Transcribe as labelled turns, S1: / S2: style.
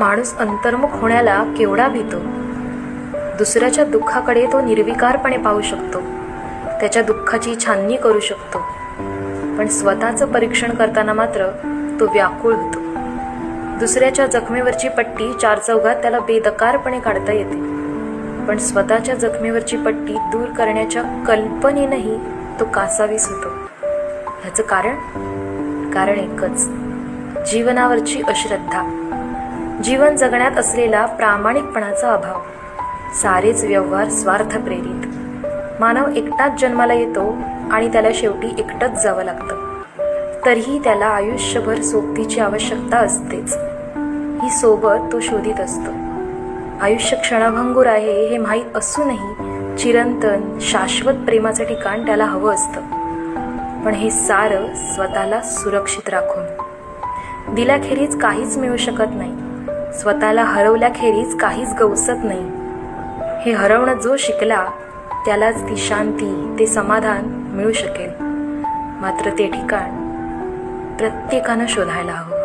S1: माणूस अंतर्मुख होण्याला केवढा भीतो? दुसऱ्याच्या दुःखाकडे तो निर्विकारपणे पाहू शकतो. त्याच्या दुःखाची छाननी करू शकतो. पण स्वतःचं परीक्षण करताना मात्र तो व्याकुळ होतो. दुसऱ्याच्या जखमेवरची पट्टी चार चौघात त्याला बेदकारपणे काढता येते. पण स्वतःच्या जखमेवरची पट्टी दूर करण्याच्या कल्पनेनंही तो कासावीस होतो. ह्याचं कारण? कारण एकच. जीवनावरची अश्रद्धा. जीवन जगण्यात असलेला प्रामाणिकपणाचा अभाव. सारेच व्यवहार स्वार्थ प्रेरित मानव एकटाच जन्माला येतो आणि त्याला शेवटी एकटंच जावं लागतं. तरीही त्याला आयुष्यभर सोबतीची आवश्यकता असतेच. ही सोबत तो शोधित असतो. आयुष्य क्षणभंगूर आहे हे माहीत असूनही चिरंतन शाश्वत प्रेमाचं ठिकाण त्याला हवं असतं. पण हे सारं स्वतःला सुरक्षित राखून. दिल्याखेरीज काहीच मिळू शकत नाही. स्वतःला हरवल्याखेरीज काहीच गवसत नाही. हे हरवणं जो शिकला त्यालाच ती शांती ते समाधान मिळू शकेल. मात्र ते ठिकाण प्रत्येकानं शोधायला हवं.